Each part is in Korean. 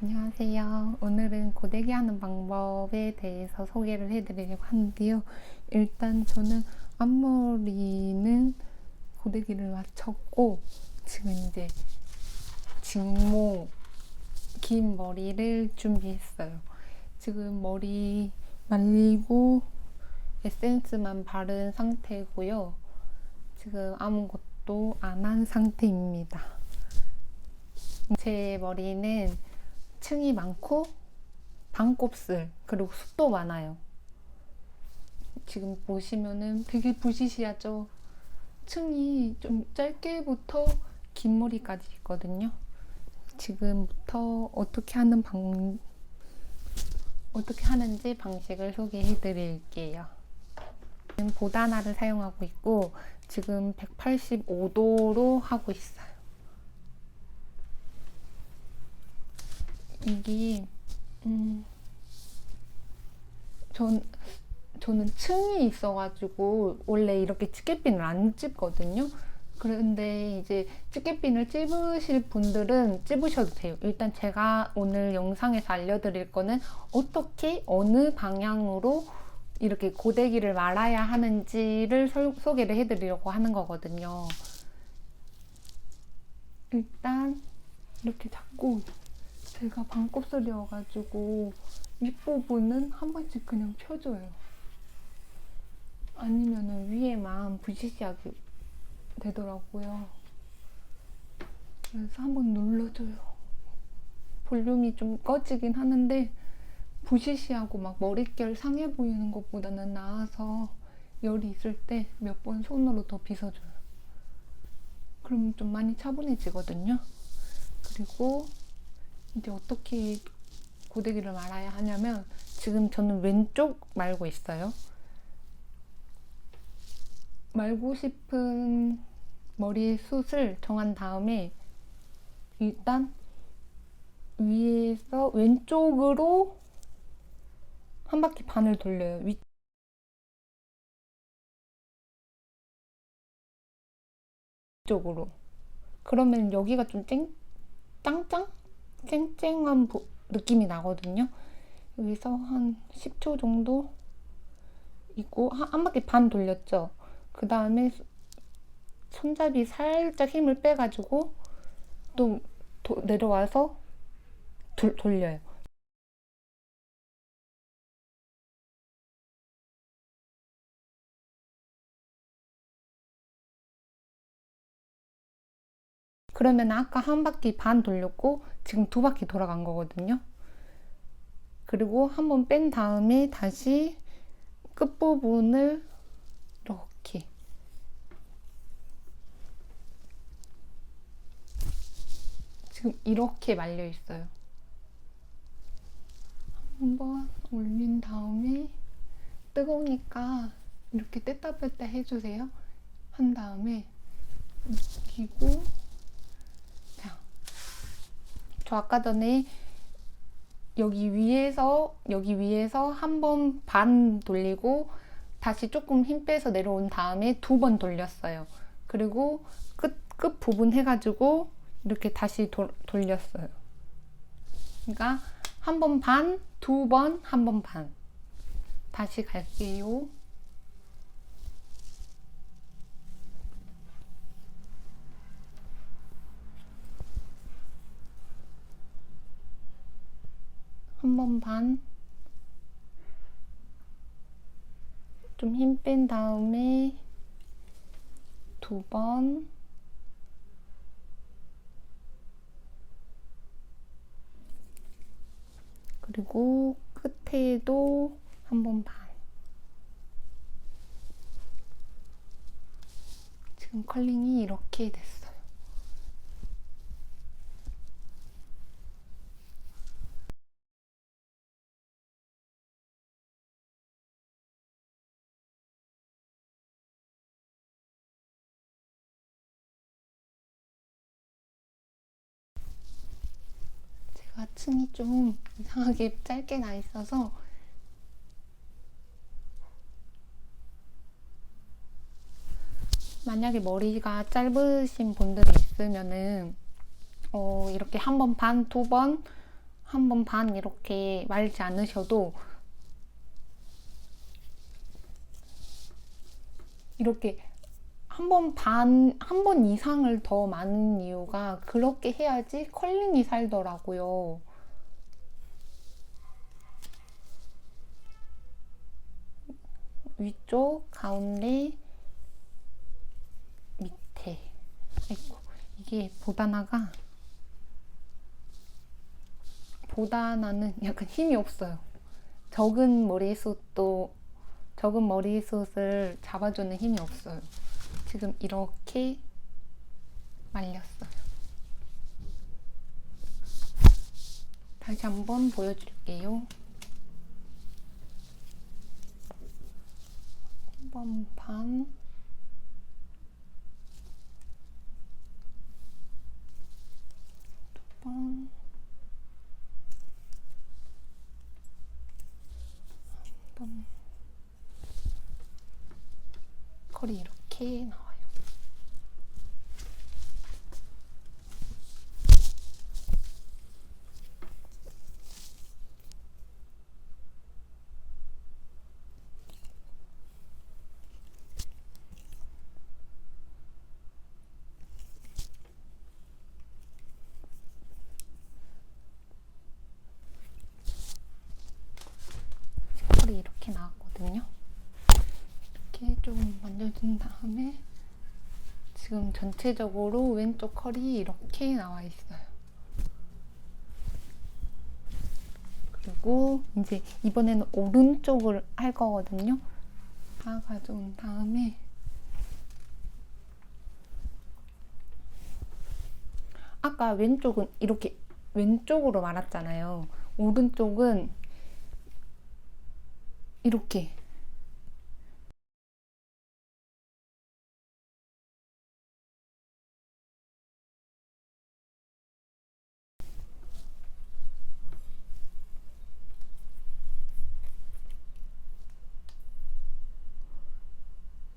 안녕하세요. 오늘은 고데기 하는 방법에 대해서 소개를 해드리려고 하는데요. 일단 저는 앞머리는 고데기를 맞췄고 지금 이제 직모 긴 머리를 준비했어요. 지금 머리 말리고 에센스만 바른 상태고요. 지금 아무것도 안 한 상태입니다. 제 머리는 층이 많고 반곱슬 그리고 숱도 많아요. 지금 보시면은 되게 부시시하죠. 층이 좀 짧게부터 긴 머리까지 있거든요. 지금부터 어떻게 하는 방 어떻게 하는지 방식을 소개해 드릴게요. 지금 보다나를 사용하고 있고 지금 185도로 하고 있어요. 이게 음, 전 저는 층이 있어가지고 원래 이렇게 집게핀을 안 찝거든요. 그런데 이제 집게핀을 찝으실 분들은 찝으셔도 돼요. 일단 제가 오늘 영상에서 알려드릴 거는 어떻게 어느 방향으로 이렇게 고데기를 말아야 하는지를 소, 소개를 해드리려고 하는 거거든요. 일단 이렇게 잡고 제가 반곱슬이어가지고 윗부분은 한 번씩 그냥 펴줘요. 아니면은 위에만 부시시하게 되더라고요. 그래서 한번 눌러줘요. 볼륨이 좀 꺼지긴 하는데 부시시하고 막 머릿결 상해 보이는 것보다는 나아서 열이 있을 때 몇 번 손으로 더 빗어줘요. 그럼 좀 많이 차분해지거든요. 그리고 이제 어떻게 고데기를 말아야 하냐면 지금 저는 왼쪽 말고 있어요. 말고 싶은 머리 숱을 정한 다음에 일단 위에서 왼쪽으로 한 바퀴 반을 돌려요. 위 쪽으로. 그러면 여기가 좀 쨍, 짱짱? 쨍쨍한 보- 느낌이 나거든요. 여기서 한 10초 정도 있고 한, 한 바퀴 반 돌렸죠. 그 다음에 손잡이 살짝 힘을 빼가지고 또 도- 내려와서 돌, 돌려요. 그러면 아까 한 바퀴 반 돌렸고 지금 두 바퀴 돌아간 거거든요. 그리고 한 번 뺀 다음에 다시 끝부분을 이렇게 지금 이렇게 말려 있어요. 한번 올린 다음에 뜨거우니까 이렇게 뗐다 뺐다 해주세요. 한 다음에 익히고 자, 저 아까 전에 여기 위에서 여기 위에서 한 번 반 돌리고 다시 조금 힘 빼서 내려온 다음에 두 번 돌렸어요. 그리고 끝, 끝 부분 해가지고 이렇게 다시 도, 돌렸어요. 그러니까 한 번 반, 두 번, 한 번 반. 다시 갈게요. 한 번 반. 좀 힘 뺀 다음에 두 번. 그리고 끝에도 한 번 반. 지금 컬링이 이렇게 됐어 층이 좀 이상하게 짧게 나 있어서 만약에 머리가 짧으신 분들이 있으면은 어, 이렇게 한 번 반, 두 번, 한 번 반 이렇게 말지 않으셔도 이렇게 한 번 반, 한 번 이상을 더 많은 이유가 그렇게 해야지 컬링이 살더라고요. 위쪽, 가운데, 밑에. 아이고, 이게 보다나가 보다나는 약간 힘이 없어요. 적은 머리숱도 적은 머리숱을 잡아주는 힘이 없어요. 지금 이렇게 말렸어요. 다시 한번 보여드릴게요. 한번 반. 두 번. 한 번. 컬이 이렇게 나와요. 컬이 이렇게 나왔거든요. 이렇게 좀 만져준 다음에 지금 전체적으로 왼쪽 컬이 이렇게 나와 있어요. 그리고 이제 이번에는 오른쪽을 할 거거든요. 다 가져온 다음에 아까 왼쪽은 이렇게 왼쪽으로 말았잖아요. 오른쪽은 이렇게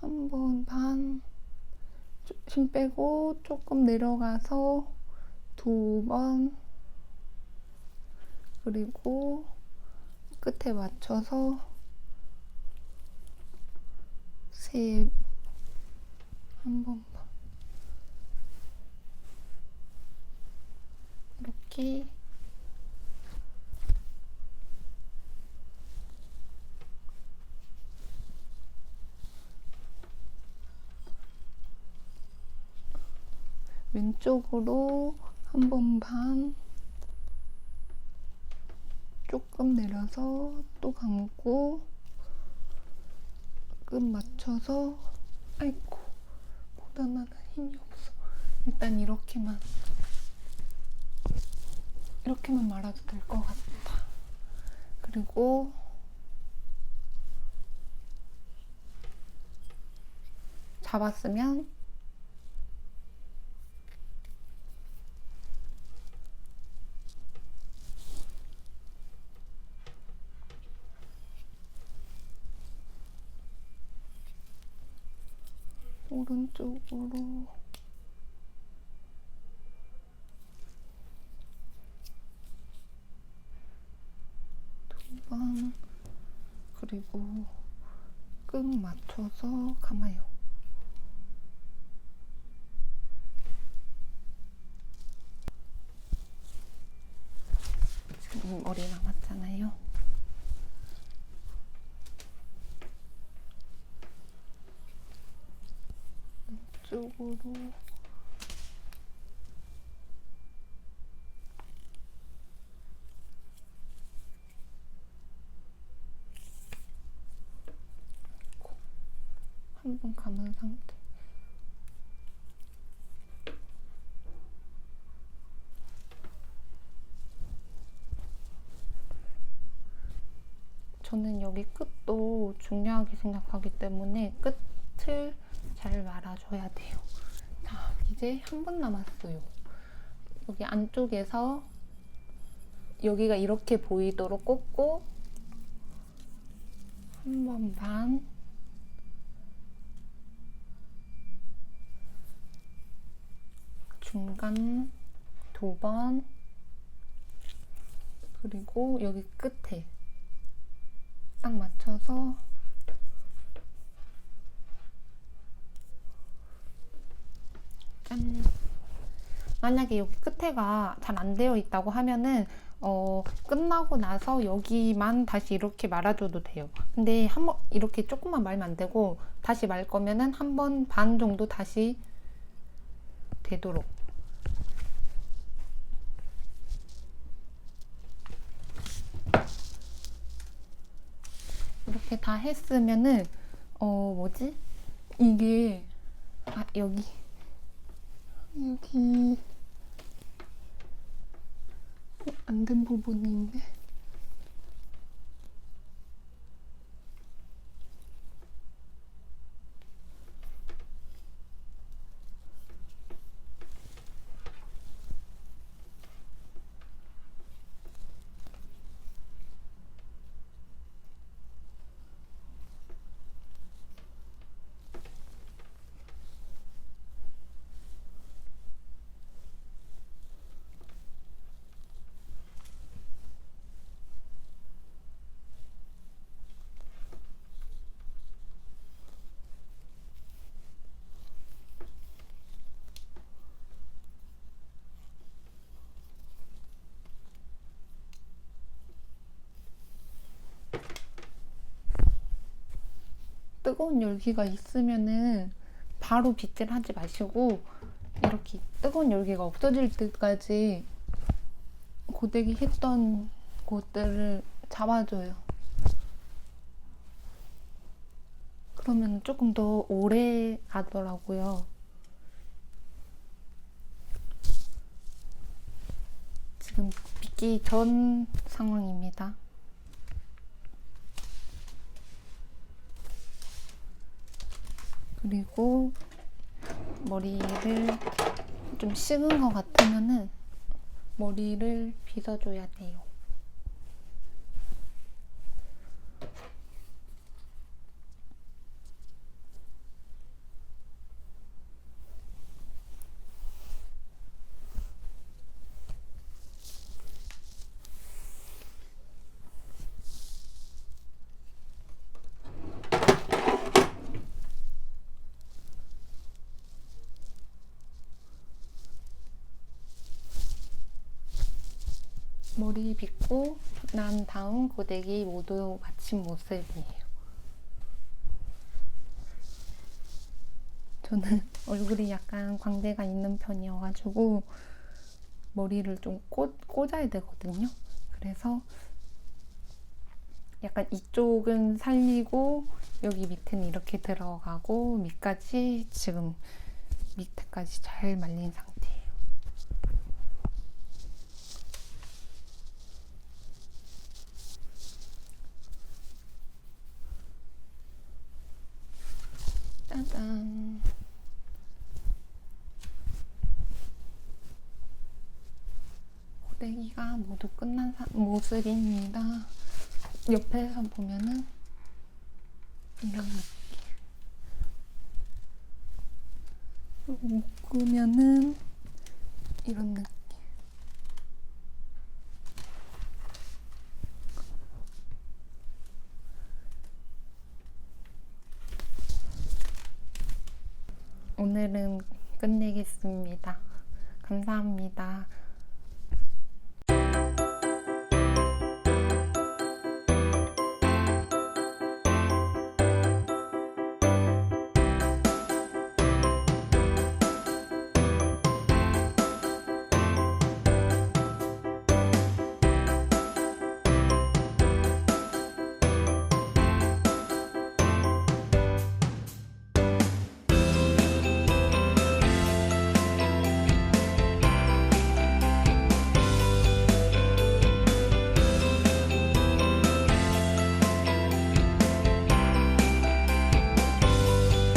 한 번 반, 힘 빼고 조금 내려가서 두 번, 그리고 끝에 맞춰서 세, 한번 반. 이렇게 왼쪽으로 한 번 반 조금 내려서 또 감고 끝 맞춰서 아이고 나는 힘이 없어. 일단 이렇게만 이렇게만 말아도 될 것 같다. 그리고 잡았으면 오른쪽으로 두번 그리고 끝 맞춰서 감아요. 지금 머리 남았잖아요. 쪽으로 한 번 감은 상태. 저는 여기 끝도 중요하게 생각하기 때문에 끝을 잘 말아줘야 돼요. 자, 이제 한 번 남았어요. 여기 안쪽에서 여기가 이렇게 보이도록 꽂고 한 번 반, 중간 두 번, 그리고 여기 끝에 딱 맞춰서 짠. 만약에 여기 끝에가 잘 안 되어 있다고 하면은 어, 끝나고 나서 여기만 다시 이렇게 말아줘도 돼요. 근데 한번 이렇게 조금만 말면 안 되고 다시 말 거면은 한 번 반 정도 다시 되도록. 이렇게 다 했으면은 어 뭐지? 이게 아 여기 여기 안된 부분이 있네. 뜨거운 열기가 있으면은 바로 빗질 하지 마시고 이렇게 뜨거운 열기가 없어질 때까지 고데기 했던 곳들을 잡아줘요. 그러면 조금 더 오래 가더라고요. 지금 빗기 전 상황입니다. 그리고 머리를 좀 식은 것 같으면은 머리를 빗어줘야 돼요. 머리 빗고 난 다음 고데기 모두 마친 모습이에요. 저는 얼굴이 약간 광대가 있는 편이어가지고 머리를 좀 꽂, 꽂아야 되거든요. 그래서 약간 이쪽은 살리고 여기 밑에는 이렇게 들어가고 밑까지 지금 밑에까지 잘 말린 상태 고데기가 모두 끝난 사- 모습입니다. 옆에서 보면은 이런 느낌. 묶으면은 이런 느낌.